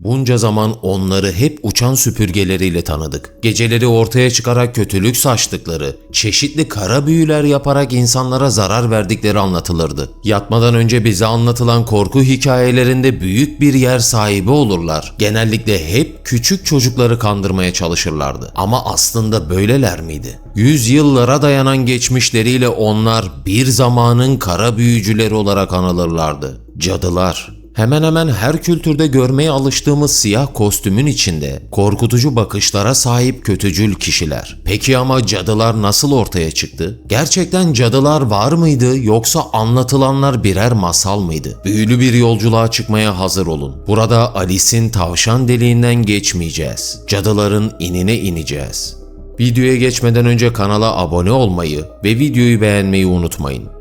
Bunca zaman onları hep uçan süpürgeleriyle tanıdık. Geceleri ortaya çıkarak kötülük saçtıkları, çeşitli kara büyüler yaparak insanlara zarar verdikleri anlatılırdı. Yatmadan önce bize anlatılan korku hikayelerinde büyük bir yer sahibi olurlar. Genellikle hep küçük çocukları kandırmaya çalışırlardı. Ama aslında böyleler miydi? Yüzyıllara dayanan geçmişleriyle onlar bir zamanın kara büyücüleri olarak anılırlardı. Cadılar. Hemen hemen her kültürde görmeye alıştığımız siyah kostümün içinde korkutucu bakışlara sahip kötücül kişiler. Peki ama cadılar nasıl ortaya çıktı? Gerçekten cadılar var mıydı yoksa anlatılanlar birer masal mıydı? Büyülü bir yolculuğa çıkmaya hazır olun. Burada Alice'in tavşan deliğinden geçmeyeceğiz. Cadıların inine ineceğiz. Videoya geçmeden önce kanala abone olmayı ve videoyu beğenmeyi unutmayın.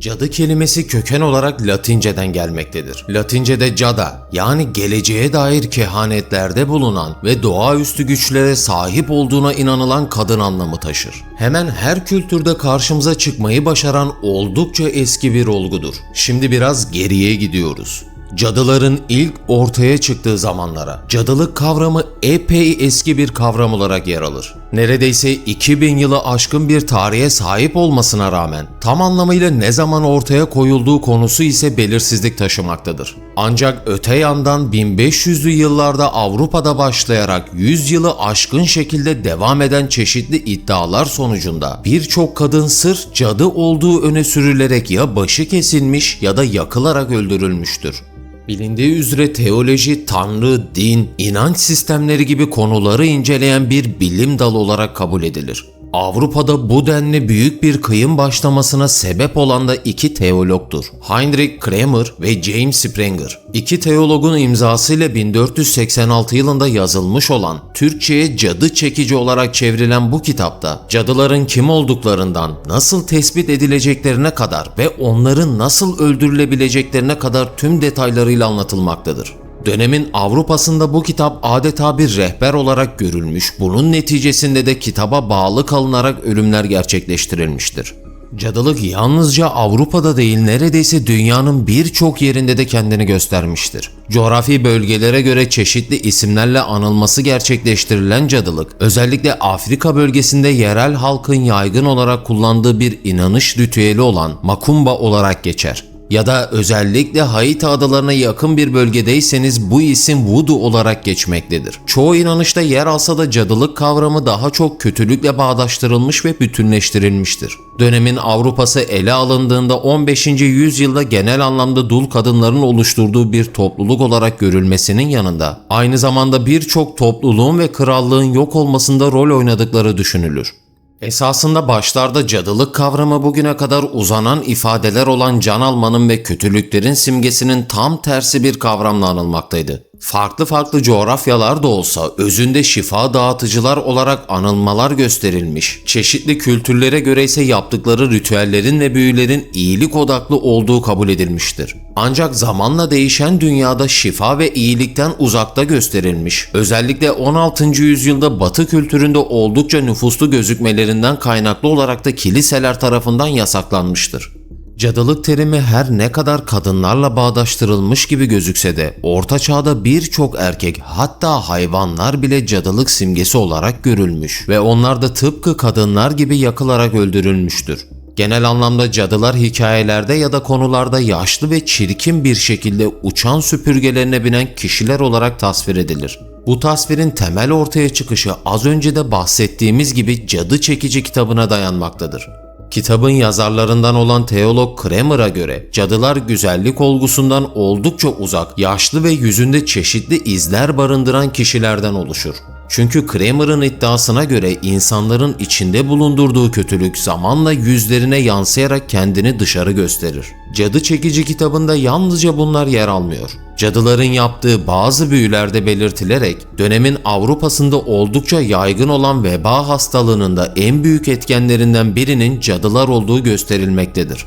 Cadı kelimesi köken olarak Latinceden gelmektedir. Latince'de cada yani geleceğe dair kehanetlerde bulunan ve doğaüstü güçlere sahip olduğuna inanılan kadın anlamı taşır. Hemen her kültürde karşımıza çıkmayı başaran oldukça eski bir olgudur. Şimdi biraz geriye gidiyoruz. Cadıların ilk ortaya çıktığı zamanlara cadılık kavramı epey eski bir kavram olarak yer alır. Neredeyse 2000 yılı aşkın bir tarihe sahip olmasına rağmen tam anlamıyla ne zaman ortaya koyulduğu konusu ise belirsizlik taşımaktadır. Ancak öte yandan 1500'lü yıllarda Avrupa'da başlayarak 100 yılı aşkın şekilde devam eden çeşitli iddialar sonucunda birçok kadın sırf cadı olduğu öne sürülerek ya başı kesilmiş ya da yakılarak öldürülmüştür. Bilindiği üzere teoloji, tanrı, din, inanç sistemleri gibi konuları inceleyen bir bilim dalı olarak kabul edilir. Avrupa'da bu denli büyük bir kıyım başlamasına sebep olan da iki teologdur. Heinrich Kramer ve James Springer. İki teologun imzasıyla 1486 yılında yazılmış olan Türkçe'ye cadı çekici olarak çevrilen bu kitapta cadıların kim olduklarından nasıl tespit edileceklerine kadar ve onların nasıl öldürülebileceklerine kadar tüm detaylarıyla anlatılmaktadır. Dönemin Avrupa'sında bu kitap adeta bir rehber olarak görülmüş, bunun neticesinde de kitaba bağlı kalınarak ölümler gerçekleştirilmiştir. Cadılık yalnızca Avrupa'da değil neredeyse dünyanın birçok yerinde de kendini göstermiştir. Coğrafi bölgelere göre çeşitli isimlerle anılması gerçekleştirilen cadılık, özellikle Afrika bölgesinde yerel halkın yaygın olarak kullandığı bir inanış ritüeli olan makumba olarak geçer ya da özellikle Haiti adalarına yakın bir bölgedeyseniz bu isim voodoo olarak geçmektedir. Çoğu inanışta yer alsa da cadılık kavramı daha çok kötülükle bağdaştırılmış ve bütünleştirilmiştir. Dönemin Avrupa'sı ele alındığında 15. yüzyılda genel anlamda dul kadınların oluşturduğu bir topluluk olarak görülmesinin yanında aynı zamanda birçok topluluğun ve krallığın yok olmasında rol oynadıkları düşünülür. Esasında başlarda cadılık kavramı bugüne kadar uzanan ifadeler olan can almanın ve kötülüklerin simgesinin tam tersi bir kavramla anılmaktaydı. Farklı farklı coğrafyalar da olsa özünde şifa dağıtıcılar olarak anılmalar gösterilmiş. Çeşitli kültürlere göre ise yaptıkları ritüellerin ve büyülerin iyilik odaklı olduğu kabul edilmiştir. Ancak zamanla değişen dünyada şifa ve iyilikten uzakta gösterilmiş. Özellikle 16. yüzyılda Batı kültüründe oldukça nüfuslu gözükmelerinden kaynaklı olarak da kiliseler tarafından yasaklanmıştır. Cadılık terimi her ne kadar kadınlarla bağdaştırılmış gibi gözükse de orta çağda birçok erkek hatta hayvanlar bile cadılık simgesi olarak görülmüş ve onlar da tıpkı kadınlar gibi yakılarak öldürülmüştür. Genel anlamda cadılar hikayelerde ya da konularda yaşlı ve çirkin bir şekilde uçan süpürgelerine binen kişiler olarak tasvir edilir. Bu tasvirin temel ortaya çıkışı az önce de bahsettiğimiz gibi Cadı Çekici kitabına dayanmaktadır. Kitabın yazarlarından olan teolog Kramer'a göre cadılar güzellik olgusundan oldukça uzak, yaşlı ve yüzünde çeşitli izler barındıran kişilerden oluşur. Çünkü Kramer'ın iddiasına göre insanların içinde bulundurduğu kötülük zamanla yüzlerine yansıyarak kendini dışarı gösterir. Cadı Çekici kitabında yalnızca bunlar yer almıyor. Cadıların yaptığı bazı büyülerde belirtilerek dönemin Avrupa'sında oldukça yaygın olan veba hastalığının da en büyük etkenlerinden birinin cadılar olduğu gösterilmektedir.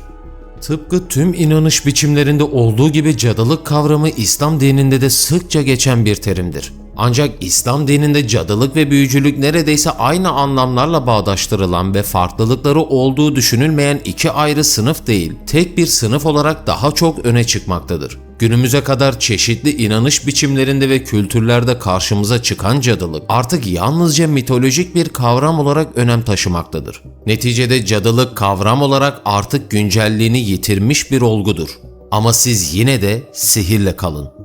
Tıpkı tüm inanış biçimlerinde olduğu gibi cadılık kavramı İslam dininde de sıkça geçen bir terimdir. Ancak İslam dininde cadılık ve büyücülük neredeyse aynı anlamlarla bağdaştırılan ve farklılıkları olduğu düşünülmeyen iki ayrı sınıf değil, tek bir sınıf olarak daha çok öne çıkmaktadır. Günümüze kadar çeşitli inanış biçimlerinde ve kültürlerde karşımıza çıkan cadılık artık yalnızca mitolojik bir kavram olarak önem taşımaktadır. Neticede cadılık kavram olarak artık güncelliğini yitirmiş bir olgudur. Ama siz yine de sihirle kalın.